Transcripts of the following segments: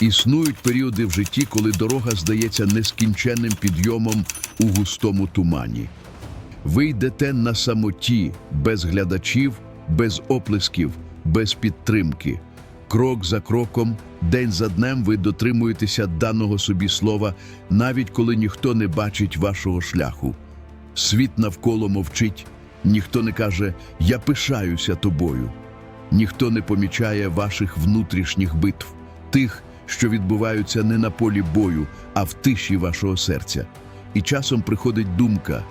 Існують періоди в житті, коли дорога здається нескінченним підйомом у густому тумані. Ви йдете на самоті, без глядачів, без оплесків, без підтримки. Крок за кроком, день за днем ви дотримуєтеся даного собі слова, навіть коли ніхто не бачить вашого шляху. Світ навколо мовчить, ніхто не каже Я пишаюся тобою. Ніхто не помічає ваших внутрішніх битв, тих, що відбуваються не на полі бою, а в тиші вашого серця. І часом приходить думка,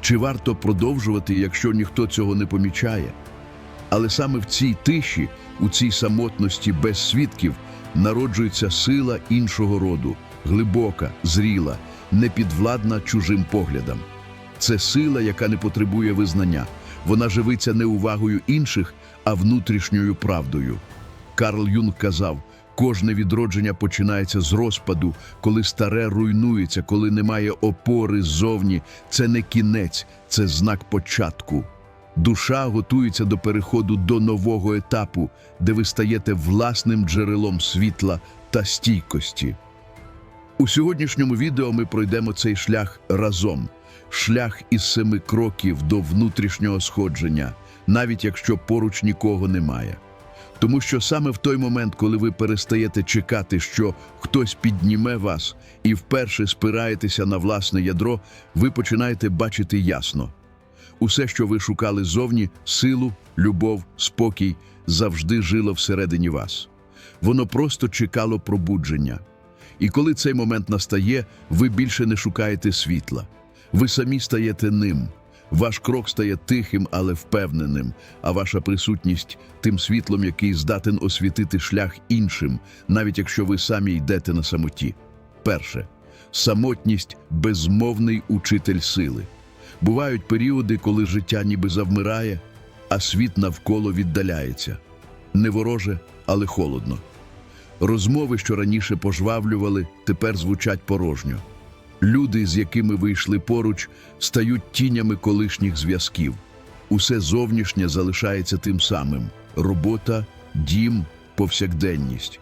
чи варто продовжувати, якщо ніхто цього не помічає. Але саме в цій тиші, у цій самотності без свідків, народжується сила іншого роду, глибока, зріла, непідвладна чужим поглядам. Це сила, яка не потребує визнання. Вона живиться не увагою інших, а внутрішньою правдою. Карл Юнг казав: кожне відродження починається з розпаду, коли старе руйнується, коли немає опори ззовні. Це не кінець, це знак початку. Душа готується до переходу до нового етапу, де ви стаєте власним джерелом світла та стійкості. У сьогоднішньому відео ми пройдемо цей шлях разом. Шлях із семи кроків до внутрішнього сходження, навіть якщо поруч нікого немає. Тому що саме в той момент, коли ви перестаєте чекати, що хтось підніме вас і вперше спираєтеся на власне ядро, ви починаєте бачити ясно. Усе, що ви шукали зовні, силу, любов, спокій, завжди жило всередині вас. Воно просто чекало пробудження. І коли цей момент настає, ви більше не шукаєте світла. Ви самі стаєте ним. Ваш крок стає тихим, але впевненим, а ваша присутність тим світлом, який здатен освітити шлях іншим, навіть якщо ви самі йдете на самоті. Перше самотність безмовний учитель сили. Бувають періоди, коли життя ніби завмирає, а світ навколо віддаляється. Не вороже, але холодно. Розмови, що раніше пожвавлювали, тепер звучать порожньо. Люди, з якими ви йшли поруч, стають тінями колишніх зв'язків. Усе зовнішнє залишається тим самим: робота, дім, повсякденність.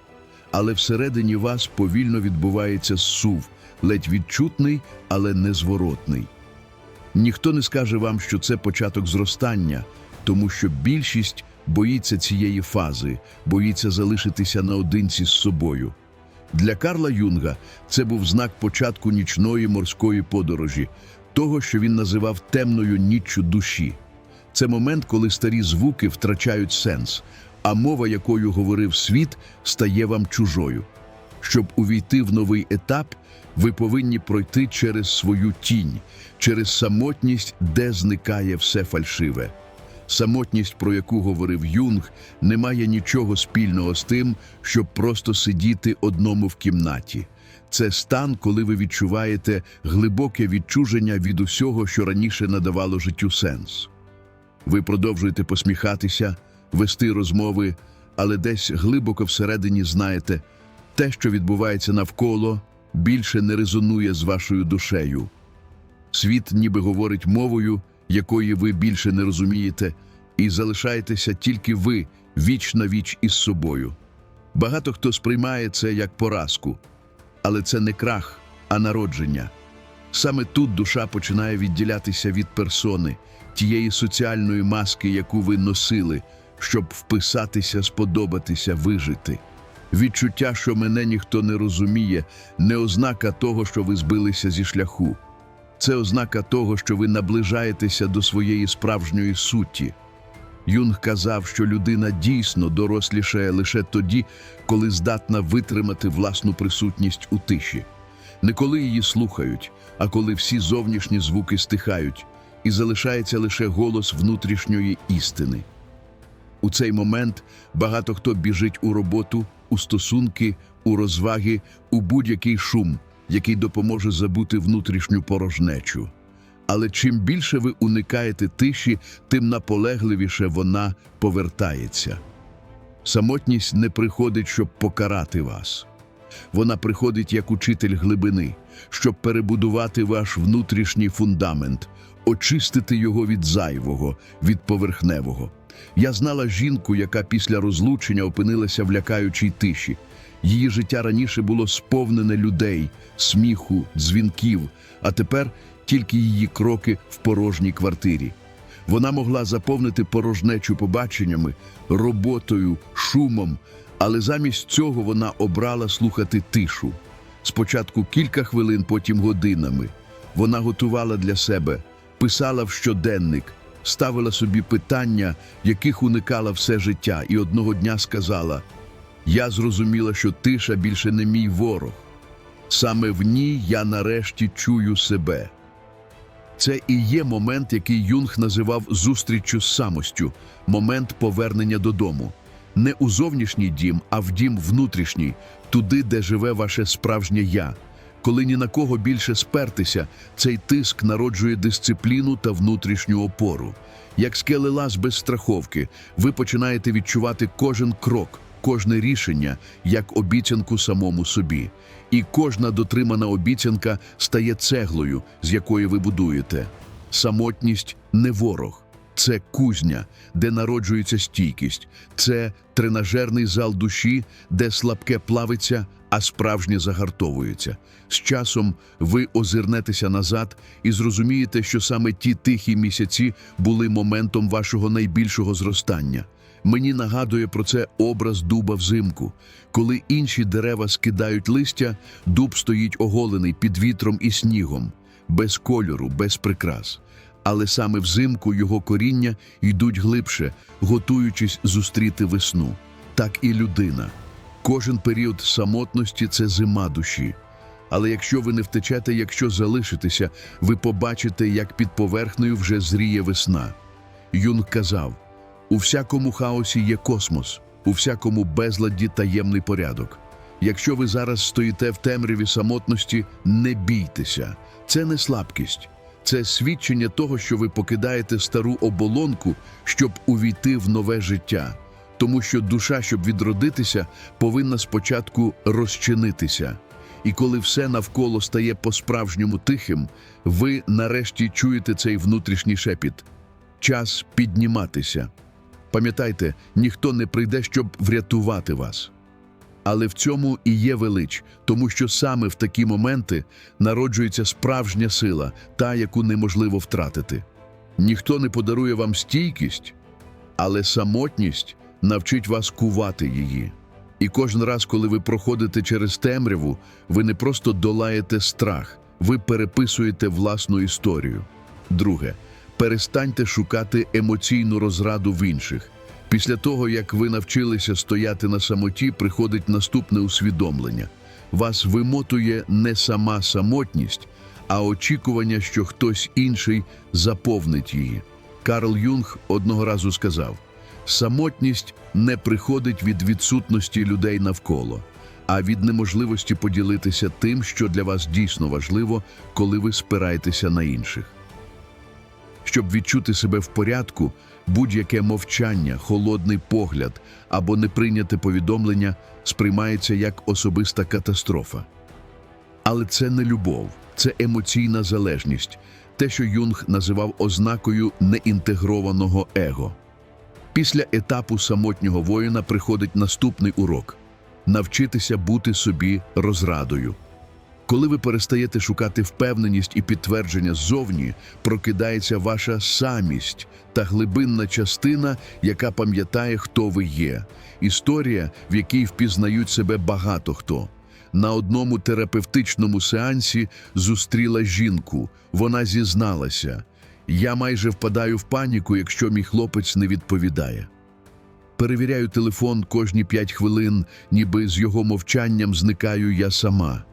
Але всередині вас повільно відбувається зсув, ледь відчутний, але незворотний. Ніхто не скаже вам, що це початок зростання, тому що більшість боїться цієї фази, боїться залишитися наодинці з собою. Для Карла Юнга це був знак початку нічної морської подорожі, того, що він називав темною ніччю душі. Це момент, коли старі звуки втрачають сенс, а мова, якою говорив світ, стає вам чужою. Щоб увійти в новий етап, ви повинні пройти через свою тінь, через самотність, де зникає все фальшиве. Самотність, про яку говорив Юнг, не має нічого спільного з тим, щоб просто сидіти одному в кімнаті. Це стан, коли ви відчуваєте глибоке відчуження від усього, що раніше надавало життю сенс. Ви продовжуєте посміхатися, вести розмови, але десь глибоко всередині знаєте, те, що відбувається навколо, більше не резонує з вашою душею. Світ ніби говорить мовою, якої ви більше не розумієте, і залишаєтеся тільки ви віч на віч із собою. Багато хто сприймає це як поразку, але це не крах, а народження. Саме тут душа починає відділятися від персони, тієї соціальної маски, яку ви носили, щоб вписатися, сподобатися, вижити. Відчуття, що мене ніхто не розуміє, не ознака того, що ви збилися зі шляху. Це ознака того, що ви наближаєтеся до своєї справжньої суті. Юнг казав, що людина дійсно дорослішає лише тоді, коли здатна витримати власну присутність у тиші. Не коли її слухають, а коли всі зовнішні звуки стихають, і залишається лише голос внутрішньої істини. У цей момент багато хто біжить у роботу, у стосунки, у розваги, у будь-який шум, який допоможе забути внутрішню порожнечу. Але чим більше ви уникаєте тиші, тим наполегливіше вона повертається. Самотність не приходить, щоб покарати вас. Вона приходить як учитель глибини, щоб перебудувати ваш внутрішній фундамент, очистити його від зайвого, від поверхневого. Я знала жінку, яка після розлучення опинилася в лякаючій тиші. Її життя раніше було сповнене людей, сміху, дзвінків, а тепер тільки її кроки в порожній квартирі. Вона могла заповнити порожнечу побаченнями, роботою, шумом, але замість цього вона обрала слухати тишу. Спочатку кілька хвилин, потім годинами. Вона готувала для себе, писала в щоденник, ставила собі питання, яких уникала все життя, і одного дня сказала: Я зрозуміла, що тиша більше не мій ворог. Саме в ній я нарешті чую себе. Це і є момент, який Юнг називав зустріччю з самостю, момент повернення додому. Не у зовнішній дім, а в дім внутрішній, туди, де живе ваше справжнє я. Коли ні на кого більше спертися, цей тиск народжує дисципліну та внутрішню опору. Як скелелаз без страховки, ви починаєте відчувати кожен крок, кожне рішення як обіцянку самому собі. І кожна дотримана обіцянка стає цеглою, з якої ви будуєте. Самотність не ворог, це кузня, де народжується стійкість, це тренажерний зал душі, де слабке плавиться, а справжнє загартовується. З часом ви озирнетеся назад і зрозумієте, що саме ті тихі місяці були моментом вашого найбільшого зростання. Мені нагадує про це образ дуба взимку. Коли інші дерева скидають листя, дуб стоїть оголений під вітром і снігом, без кольору, без прикрас. Але саме взимку його коріння йдуть глибше, готуючись зустріти весну. Так і людина. Кожен період самотності це зима душі. Але якщо ви не втечете, якщо залишитеся, ви побачите, як під поверхнею вже зріє весна. Юнг казав: у всякому хаосі є космос, у всякому безладді таємний порядок. Якщо ви зараз стоїте в темряві самотності, не бійтеся. Це не слабкість, це свідчення того, що ви покидаєте стару оболонку, щоб увійти в нове життя. Тому що душа, щоб відродитися, повинна спочатку розчинитися. І коли все навколо стає по-справжньому тихим, ви нарешті чуєте цей внутрішній шепіт. Час підніматися. Пам'ятайте, ніхто не прийде, щоб врятувати вас. Але в цьому і є велич, тому що саме в такі моменти народжується справжня сила, та, яку неможливо втратити. Ніхто не подарує вам стійкість, але самотність навчить вас кувати її. І кожен раз, коли ви проходите через темряву, ви не просто долаєте страх, ви переписуєте власну історію. Друге, перестаньте шукати емоційну розраду в інших. Після того, як ви навчилися стояти на самоті, приходить наступне усвідомлення. Вас вимотує не сама самотність, а очікування, що хтось інший заповнить її. Карл Юнг одного разу сказав: самотність не приходить від відсутності людей навколо, а від неможливості поділитися тим, що для вас дійсно важливо, коли ви спираєтеся на інших. Щоб відчути себе в порядку, будь-яке мовчання, холодний погляд або неприйняте повідомлення сприймається як особиста катастрофа. Але це не любов, це емоційна залежність, те, що Юнг називав ознакою неінтегрованого его. Після етапу самотнього воїна приходить наступний урок навчитися бути собі розрадою. Коли ви перестаєте шукати впевненість і підтвердження ззовні, прокидається ваша самість та глибинна частина, яка пам'ятає, хто ви є. Історія, в якій впізнають себе багато хто. На одному терапевтичному сеансі зустріла жінку. Вона зізналася: Я майже впадаю в паніку, якщо мій хлопець не відповідає. Перевіряю телефон кожні п'ять хвилин, ніби з його мовчанням зникаю я сама.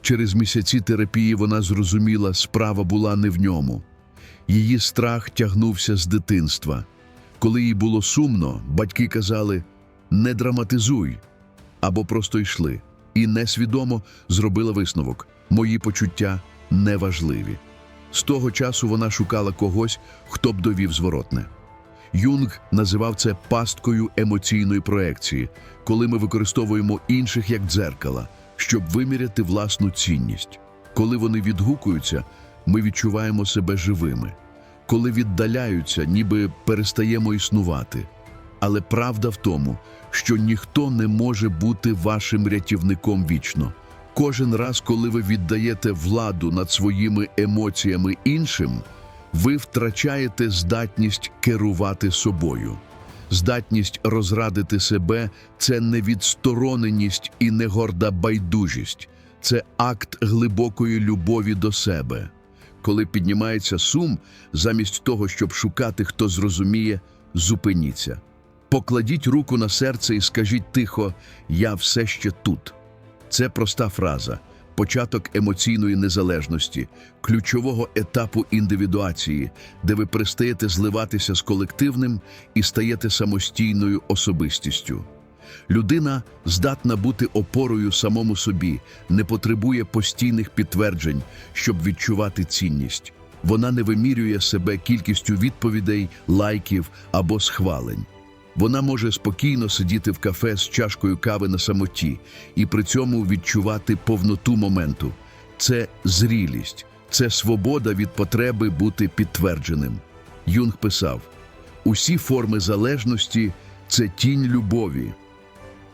Через місяці терапії вона зрозуміла, справа була не в ньому. Її страх тягнувся з дитинства. Коли їй було сумно, батьки казали не драматизуй або просто йшли, і несвідомо зробила висновок мої почуття неважливі. З того часу вона шукала когось, хто б довів зворотне. Юнг називав це пасткою емоційної проекції, коли ми використовуємо інших як дзеркала, щоб виміряти власну цінність. Коли вони відгукуються, ми відчуваємо себе живими. Коли віддаляються, ніби перестаємо існувати. Але правда в тому, що ніхто не може бути вашим рятівником вічно. Кожен раз, коли ви віддаєте владу над своїми емоціями іншим, ви втрачаєте здатність керувати собою. Здатність розрадити себе це не відстороненість і не горда байдужість, це акт глибокої любові до себе. Коли піднімається сум, замість того, щоб шукати, хто зрозуміє, зупиніться. Покладіть руку на серце і скажіть тихо: Я все ще тут. Це проста фраза, початок емоційної незалежності, ключового етапу індивідуації, де ви перестаєте зливатися з колективним і стаєте самостійною особистістю. Людина здатна бути опорою самому собі, не потребує постійних підтверджень, щоб відчувати цінність. Вона не вимірює себе кількістю відповідей, лайків або схвалень. Вона може спокійно сидіти в кафе з чашкою кави на самоті і при цьому відчувати повноту моменту. Це зрілість, це свобода від потреби бути підтвердженим. Юнг писав: усі форми залежності це тінь любові.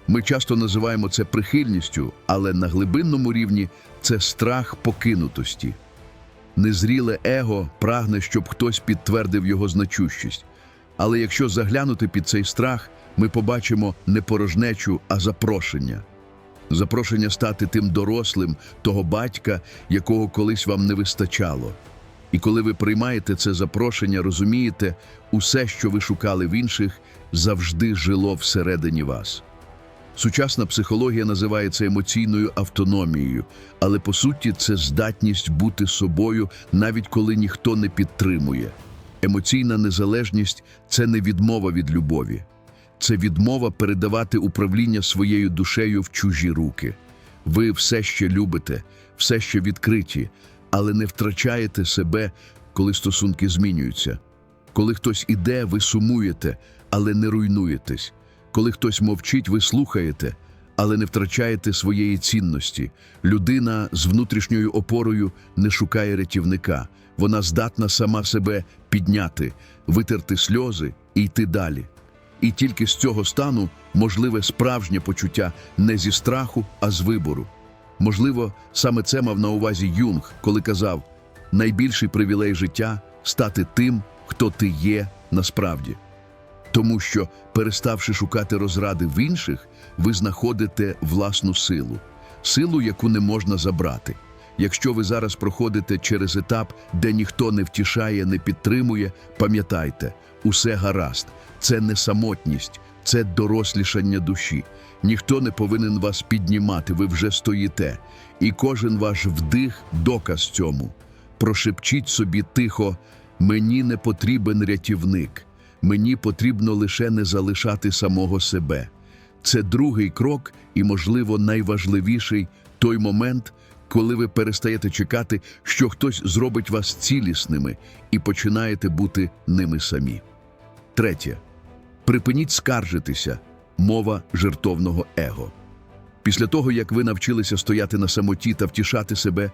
Ми часто називаємо це прихильністю, але на глибинному рівні це страх покинутості. Незріле его прагне, щоб хтось підтвердив його значущість. Але якщо заглянути під цей страх, ми побачимо не порожнечу, а запрошення. Запрошення стати тим дорослим, того батька, якого колись вам не вистачало. І коли ви приймаєте це запрошення, розумієте, усе, що ви шукали в інших, завжди жило всередині вас. Сучасна психологія називає це емоційною автономією, але по суті це здатність бути собою, навіть коли ніхто не підтримує. Емоційна незалежність це не відмова від любові, це відмова передавати управління своєю душею в чужі руки. Ви все ще любите, все ще відкриті, але не втрачаєте себе, коли стосунки змінюються. Коли хтось іде, ви сумуєте, але не руйнуєтесь. Коли хтось мовчить, ви слухаєте, але не втрачаєте своєї цінності. Людина з внутрішньою опорою не шукає рятівника. Вона здатна сама себе підняти, витерти сльози і йти далі. І тільки з цього стану можливе справжнє почуття не зі страху, а з вибору. Можливо, саме це мав на увазі Юнг, коли казав: найбільший привілей життя стати тим, хто ти є насправді. Тому що, переставши шукати розради в інших, ви знаходите власну силу, силу, яку не можна забрати. Якщо ви зараз проходите через етап, де ніхто не втішає, не підтримує, пам'ятайте, усе гаразд, це не самотність, це дорослішання душі. Ніхто не повинен вас піднімати, ви вже стоїте. І кожен ваш вдих доказ цьому. Прошепчіть собі тихо, мені не потрібен рятівник. Мені потрібно лише не залишати самого себе. Це другий крок і, можливо, найважливіший той момент, коли ви перестаєте чекати, що хтось зробить вас цілісними і починаєте бути ними самі. Третє. Припиніть скаржитися мова жертовного его. Після того, як ви навчилися стояти на самоті та втішати себе,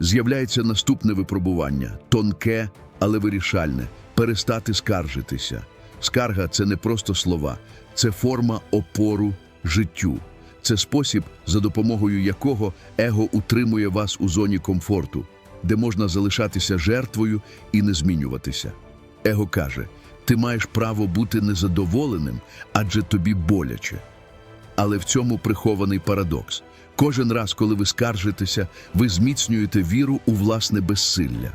з'являється наступне випробування тонке, але вирішальне перестати скаржитися. Скарга це не просто слова, це форма опору життю. Це спосіб, за допомогою якого его утримує вас у зоні комфорту, де можна залишатися жертвою і не змінюватися. Его каже: ти маєш право бути незадоволеним, адже тобі боляче. Але в цьому прихований парадокс. Кожен раз, коли ви скаржитеся, ви зміцнюєте віру у власне безсилля.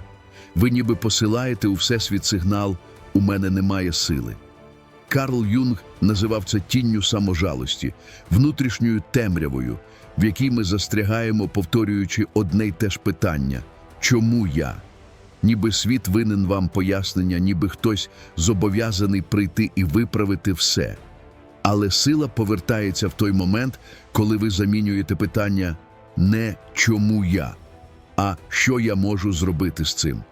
Ви ніби посилаєте у всесвіт сигнал У мене немає сили. Карл Юнг називав це тінню саможалості, внутрішньою темрявою, в якій ми застрягаємо, повторюючи одне й те ж питання чому я? Ніби світ винен вам пояснення, ніби хтось зобов'язаний прийти і виправити все. Але сила повертається в той момент, коли ви замінюєте питання не чому я, а що я можу зробити з цим.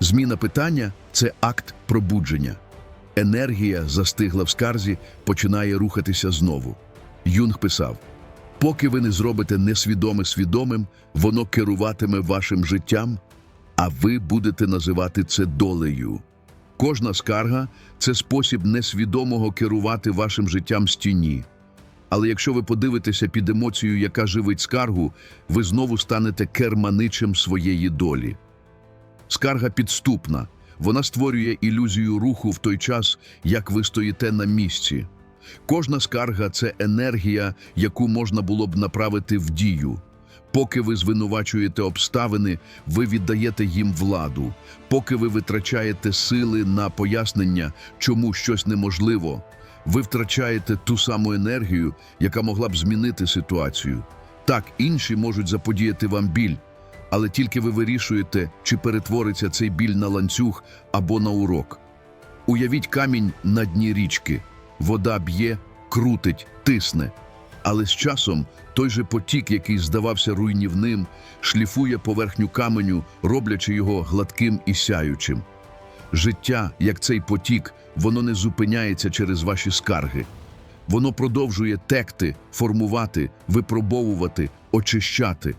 Зміна питання це акт пробудження. Енергія, застигла в скарзі, починає рухатися знову. Юнг писав: поки ви не зробите несвідоме свідомим, воно керуватиме вашим життям, а ви будете називати це долею. Кожна скарга це спосіб несвідомого керувати вашим життям з тіні. Але якщо ви подивитеся під емоцією, яка живить скаргу, ви знову станете керманичем своєї долі. Скарга підступна. Вона створює ілюзію руху в той час, як ви стоїте на місці. Кожна скарга це енергія, яку можна було б направити в дію. Поки ви звинувачуєте обставини, ви віддаєте їм владу. Поки ви витрачаєте сили на пояснення, чому щось неможливо, ви втрачаєте ту саму енергію, яка могла б змінити ситуацію. Так, інші можуть заподіяти вам біль, але тільки ви вирішуєте, чи перетвориться цей біль на ланцюг або на урок. Уявіть камінь на дні річки. Вода б'є, крутить, тисне. Але з часом той же потік, який здавався руйнівним, шліфує поверхню каменю, роблячи його гладким і сяючим. Життя, як цей потік, воно не зупиняється через ваші скарги. Воно продовжує текти, формувати, випробовувати, очищати.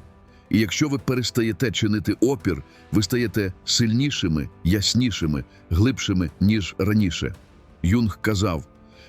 І якщо ви перестаєте чинити опір, ви стаєте сильнішими, яснішими, глибшими, ніж раніше. Юнг казав: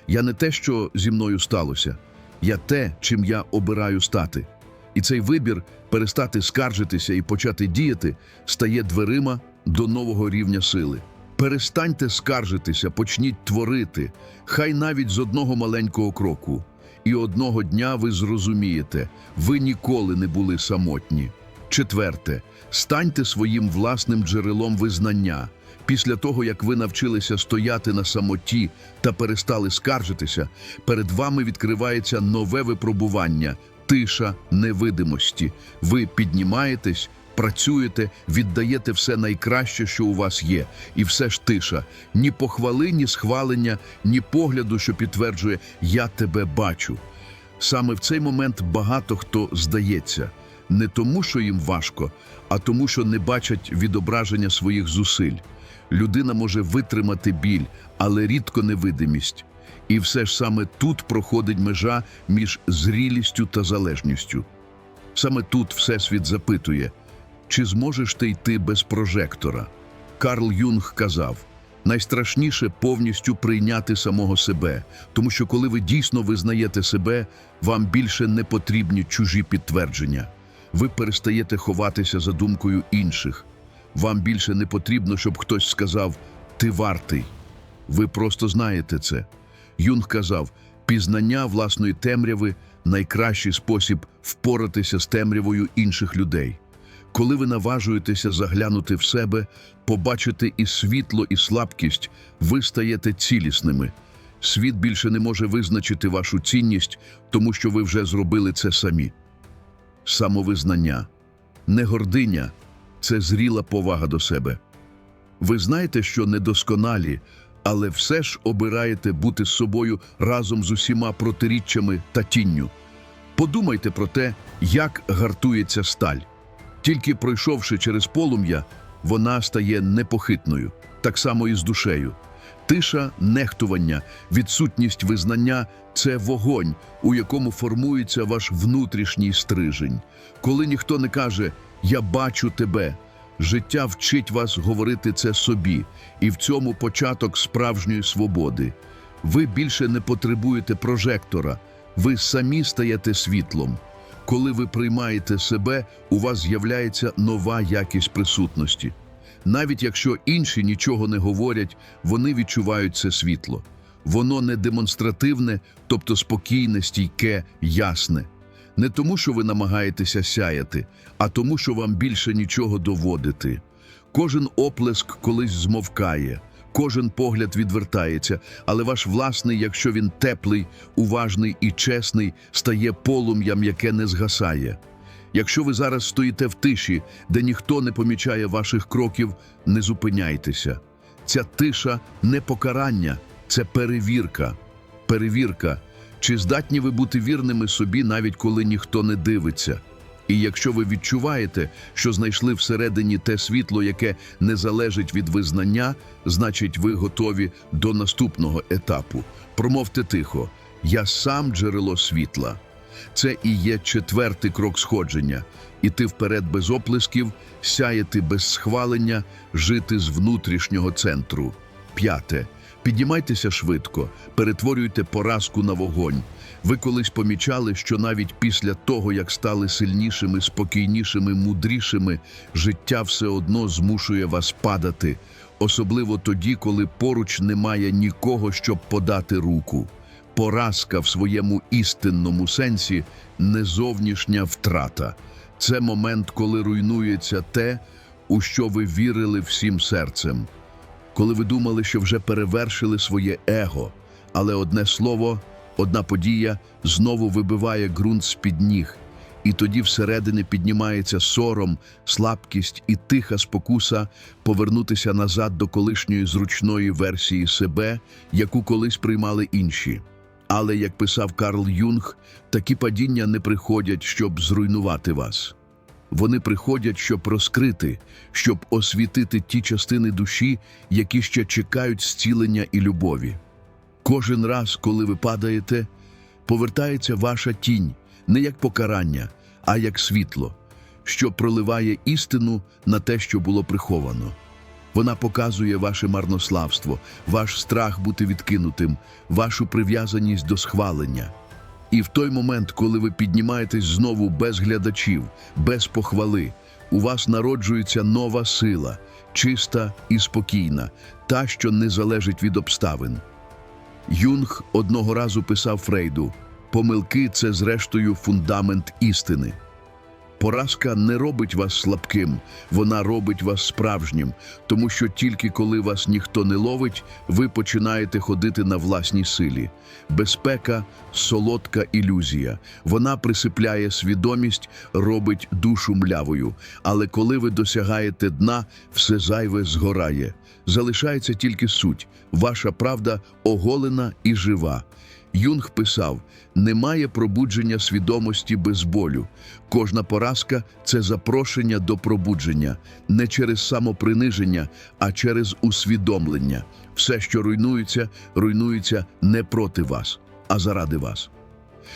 Я не те, що зі мною сталося, я те, чим я обираю стати. І цей вибір перестати скаржитися і почати діяти стає дверима до нового рівня сили. Перестаньте скаржитися, почніть творити, хай навіть з одного маленького кроку. І одного дня ви зрозумієте, ви ніколи не були самотні. Четверте, станьте своїм власним джерелом визнання. Після того, як ви навчилися стояти на самоті та перестали скаржитися, перед вами відкривається нове випробування тиша невидимості. Ви піднімаєтесь, працюєте, віддаєте все найкраще, що у вас є, і все ж тиша. Ні похвали, ні схвалення, ні погляду, що підтверджує Я тебе бачу. Саме в цей момент багато хто здається не тому, що їм важко, а тому, що не бачать відображення своїх зусиль. Людина може витримати біль, але рідко невидимість. І все ж саме тут проходить межа між зрілістю та залежністю. Саме тут Всесвіт запитує, чи зможеш ти йти без прожектора? Карл Юнг казав, найстрашніше повністю прийняти самого себе, тому що коли ви дійсно визнаєте себе, вам більше не потрібні чужі підтвердження. Ви перестаєте ховатися за думкою інших. Вам більше не потрібно, щоб хтось сказав «ти вартий». Ви просто знаєте це. Юнг казав, пізнання власної темряви найкращий спосіб впоратися з темрявою інших людей. Коли ви наважуєтеся заглянути в себе, побачити і світло, і слабкість, ви стаєте цілісними. Світ більше не може визначити вашу цінність, тому що ви вже зробили це самі. Самовизнання, не гординя це зріла повага до себе. Ви знаєте, що недосконалі, але все ж обираєте бути з собою разом з усіма протиріччями та тінню. Подумайте про те, як гартується сталь. Тільки пройшовши через полум'я, вона стає непохитною, так само і з душею. Тиша, нехтування, відсутність визнання це вогонь, у якому формується ваш внутрішній стрижень. Коли ніхто не каже Я бачу тебе, життя вчить вас говорити це собі, і в цьому початок справжньої свободи. Ви більше не потребуєте прожектора, ви самі стаєте світлом. Коли ви приймаєте себе, у вас з'являється нова якість присутності. Навіть якщо інші нічого не говорять, вони відчувають це світло. Воно не демонстративне, тобто спокійне, стійке, ясне. Не тому, що ви намагаєтеся сяяти, а тому, що вам більше нічого доводити. Кожен оплеск колись змовкає, кожен погляд відвертається, але ваш власний, якщо він теплий, уважний і чесний, стає полум'ям, яке не згасає. Якщо ви зараз стоїте в тиші, де ніхто не помічає ваших кроків, не зупиняйтеся. Ця тиша не покарання, це перевірка. Перевірка, чи здатні ви бути вірними собі, навіть коли ніхто не дивиться. І якщо ви відчуваєте, що знайшли всередині те світло, яке не залежить від визнання, значить ви готові до наступного етапу. Промовте тихо: Я сам джерело світла. Це і є четвертий крок сходження іти вперед без оплесків, сяяти без схвалення, жити з внутрішнього центру. п'яте. Піднімайтеся швидко, перетворюйте поразку на вогонь. Ви колись помічали, що навіть після того, як стали сильнішими, спокійнішими, мудрішими, життя все одно змушує вас падати, особливо тоді, коли поруч немає нікого, щоб подати руку. Поразка в своєму істинному сенсі не зовнішня втрата. Це момент, коли руйнується те, у що ви вірили всім серцем коли ви думали, що вже перевершили своє его, але одне слово, одна подія знову вибиває ґрунт з-під ніг, і тоді всередині піднімається сором, слабкість і тиха спокуса повернутися назад до колишньої зручної версії себе, яку колись приймали інші. Але, як писав Карл Юнг, такі падіння не приходять, щоб зруйнувати вас. Вони приходять, щоб розкрити, щоб освітити ті частини душі, які ще чекають зцілення і любові. Кожен раз, коли ви падаєте, повертається ваша тінь не як покарання, а як світло, що проливає істину на те, що було приховано. Вона показує ваше марнославство, ваш страх бути відкинутим, вашу прив'язаність до схвалення. І в той момент, коли ви піднімаєтесь знову без глядачів, без похвали, у вас народжується нова сила, чиста і спокійна, та, що не залежить від обставин. Юнг одного разу писав Фрейду: помилки це зрештою фундамент істини. Поразка не робить вас слабким, вона робить вас справжнім, тому що тільки коли вас ніхто не ловить, ви починаєте ходити на власній силі. Безпека солодка ілюзія. Вона присипляє свідомість, робить душу млявою. Але коли ви досягаєте дна, все зайве згорає. Залишається тільки суть, ваша правда оголена і жива. Юнг писав: немає пробудження свідомості без болю. Кожна поразка це запрошення до пробудження, не через самоприниження, а через усвідомлення. Все, що руйнується, руйнується не проти вас, а заради вас.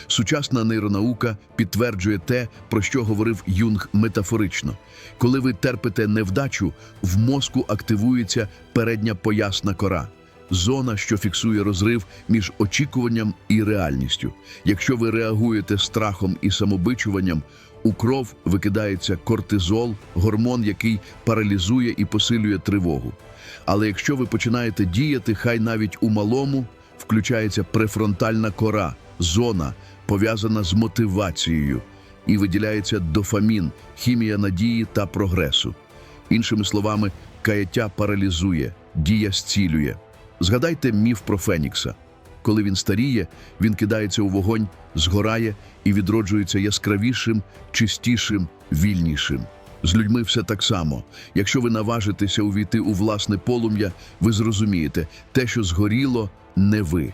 Сучасна нейронаука підтверджує те, про що говорив Юнг метафорично. Коли ви терпите невдачу, в мозку активується передня поясна кора зона, що фіксує розрив між очікуванням і реальністю. Якщо ви реагуєте страхом і самобичуванням, у кров викидається кортизол, гормон, який паралізує і посилює тривогу. Але якщо ви починаєте діяти, хай навіть у малому включається префронтальна кора, зона, пов'язана з мотивацією, і виділяється дофамін, хімія надії та прогресу. Іншими словами, каяття паралізує, дія зцілює. Згадайте міф про Фенікса. Коли він старіє, він кидається у вогонь, згорає і відроджується яскравішим, чистішим, вільнішим. З людьми все так само. Якщо ви наважитеся увійти у власне полум'я, ви зрозумієте, те, що згоріло, не ви.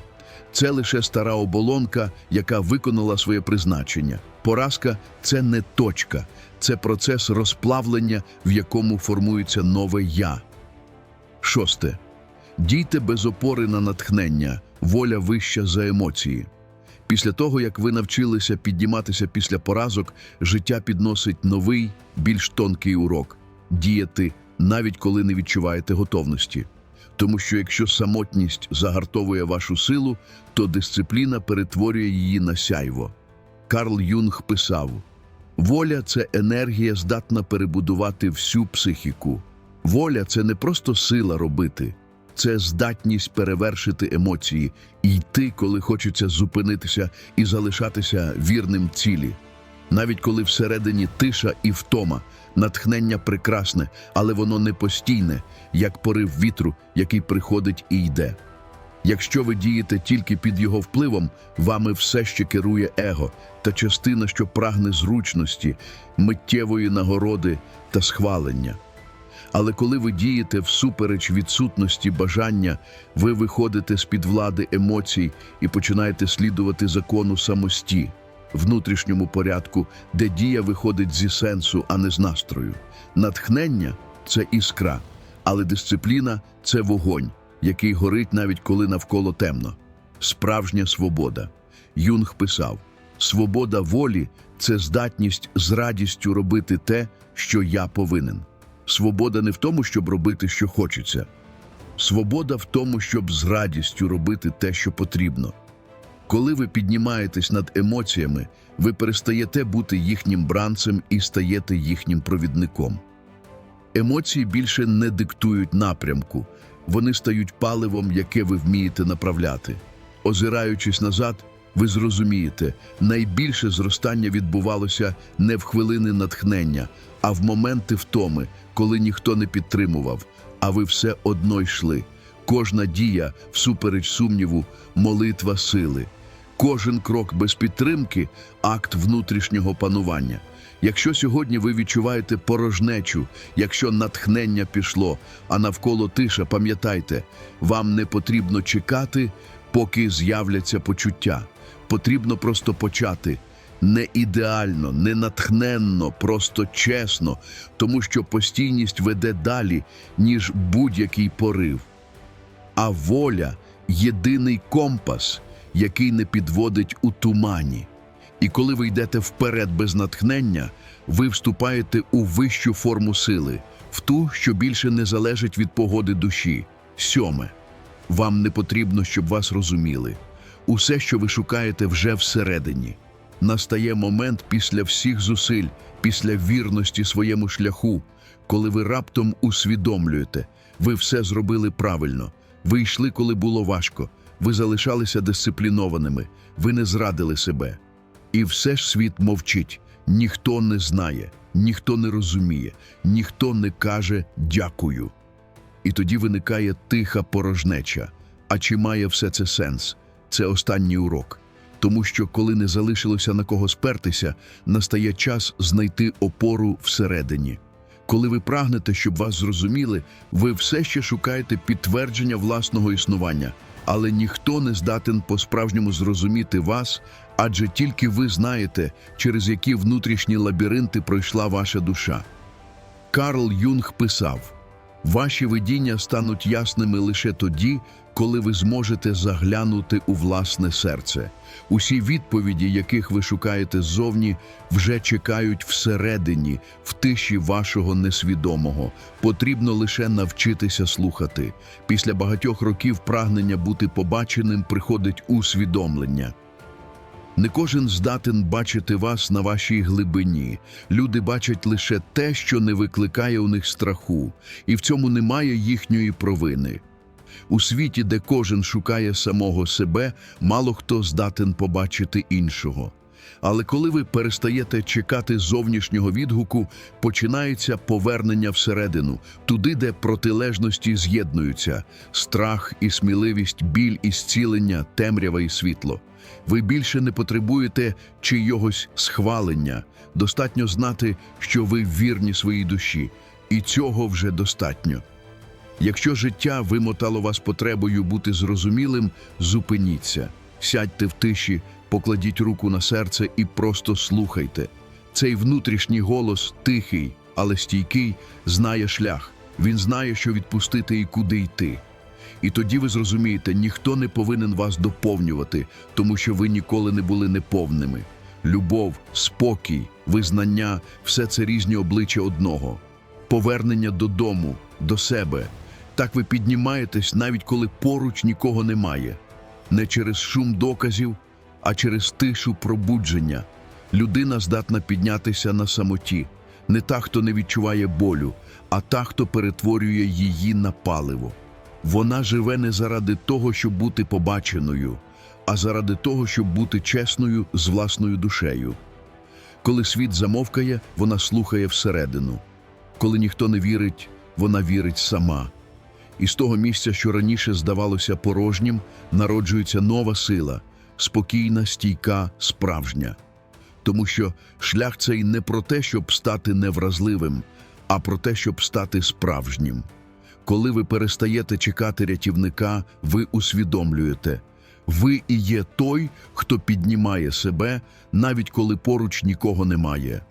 Це лише стара оболонка, яка виконала своє призначення. Поразка це не точка, це процес розплавлення, в якому формується нове я. Шосте. Дійте без опори на натхнення, воля вища за емоції. Після того, як ви навчилися підніматися після поразок, життя підносить новий, більш тонкий урок діяти, навіть коли не відчуваєте готовності. Тому що якщо самотність загартовує вашу силу, то дисципліна перетворює її на сяйво. Карл Юнг писав: воля це енергія, здатна перебудувати всю психіку. Воля це не просто сила робити це здатність перевершити емоції і йти, коли хочеться зупинитися і залишатися вірним цілі. Навіть коли всередині тиша і втома, натхнення прекрасне, але воно не постійне, як порив вітру, який приходить і йде. Якщо ви дієте тільки під його впливом, вами все ще керує его та частина, що прагне зручності, миттєвої нагороди та схвалення. Але коли ви дієте всупереч відсутності бажання, ви виходите з під влади емоцій і починаєте слідувати закону самості, внутрішньому порядку, де дія виходить зі сенсу, а не з настрою. Натхнення це іскра, але дисципліна це вогонь, який горить навіть коли навколо темно. Справжня свобода. Юнг писав: свобода волі це здатність з радістю робити те, що я повинен. Свобода не в тому, щоб робити, що хочеться. Свобода в тому, щоб з радістю робити те, що потрібно. Коли ви піднімаєтесь над емоціями, ви перестаєте бути їхнім бранцем і стаєте їхнім провідником. Емоції більше не диктують напрямку, вони стають паливом, яке ви вмієте направляти. Озираючись назад, ви зрозумієте, найбільше зростання відбувалося не в хвилини натхнення, а в моменти втоми, коли ніхто не підтримував, а ви все одно йшли. Кожна дія, всупереч сумніву, молитва сили. Кожен крок без підтримки акт внутрішнього панування. Якщо сьогодні ви відчуваєте порожнечу, якщо натхнення пішло, а навколо тиша, пам'ятайте, вам не потрібно чекати, поки з'являться почуття. Потрібно просто почати. Не ідеально, не натхненно, просто чесно, тому що постійність веде далі, ніж будь-який порив. А воля єдиний компас, який не підводить у тумані. І коли ви йдете вперед без натхнення, ви вступаєте у вищу форму сили, в ту, що більше не залежить від погоди душі. Сьоме. Вам не потрібно, щоб вас розуміли. Усе, що ви шукаєте, вже всередині. Настає момент після всіх зусиль, після вірності своєму шляху, коли ви раптом усвідомлюєте, ви все зробили правильно. Ви йшли, коли було важко, ви залишалися дисциплінованими, ви не зрадили себе. І все ж світ мовчить, ніхто не знає, ніхто не розуміє, ніхто не каже дякую. І тоді виникає тиха порожнеча. А чи має все це сенс? Це останній урок. Тому що, коли не залишилося на кого спертися, настає час знайти опору всередині. Коли ви прагнете, щоб вас зрозуміли, ви все ще шукаєте підтвердження власного існування, але ніхто не здатен по-справжньому зрозуміти вас, адже тільки ви знаєте, через які внутрішні лабіринти пройшла ваша душа. Карл Юнг писав: Ваші видіння стануть ясними лише тоді, коли ви зможете заглянути у власне серце. Усі відповіді, яких ви шукаєте ззовні, вже чекають всередині, в тиші вашого несвідомого. Потрібно лише навчитися слухати. Після багатьох років прагнення бути побаченим приходить усвідомлення. Не кожен здатен бачити вас на вашій глибині. Люди бачать лише те, що не викликає у них страху, і в цьому немає їхньої провини. У світі, де кожен шукає самого себе, мало хто здатен побачити іншого. Але коли ви перестаєте чекати зовнішнього відгуку, починається повернення всередину, туди, де протилежності з'єднуються страх і сміливість, біль і зцілення, темрява і світло. Ви більше не потребуєте чийогось схвалення. Достатньо знати, що ви вірні своїй душі, і цього вже достатньо. Якщо життя вимотало вас потребою бути зрозумілим, зупиніться, сядьте в тиші, покладіть руку на серце і просто слухайте. Цей внутрішній голос тихий, але стійкий, знає шлях. Він знає, що відпустити і куди йти. І тоді ви зрозумієте, ніхто не повинен вас доповнювати, тому що ви ніколи не були неповними. Любов, спокій, визнання все це різні обличчя одного. Повернення додому, до себе. Так ви піднімаєтесь, навіть коли поруч нікого немає. Не через шум доказів, а через тишу пробудження. Людина здатна піднятися на самоті. Не та, хто не відчуває болю, а та, хто перетворює її на паливо. Вона живе не заради того, щоб бути побаченою, а заради того, щоб бути чесною з власною душею. Коли світ замовкає, вона слухає всередину. Коли ніхто не вірить, вона вірить сама. І з того місця, що раніше здавалося порожнім, народжується нова сила, спокійна, стійка, справжня. Тому що шлях цей не про те, щоб стати невразливим, а про те, щоб стати справжнім. Коли ви перестаєте чекати рятівника, ви усвідомлюєте. Ви і є той, хто піднімає себе, навіть коли поруч нікого немає.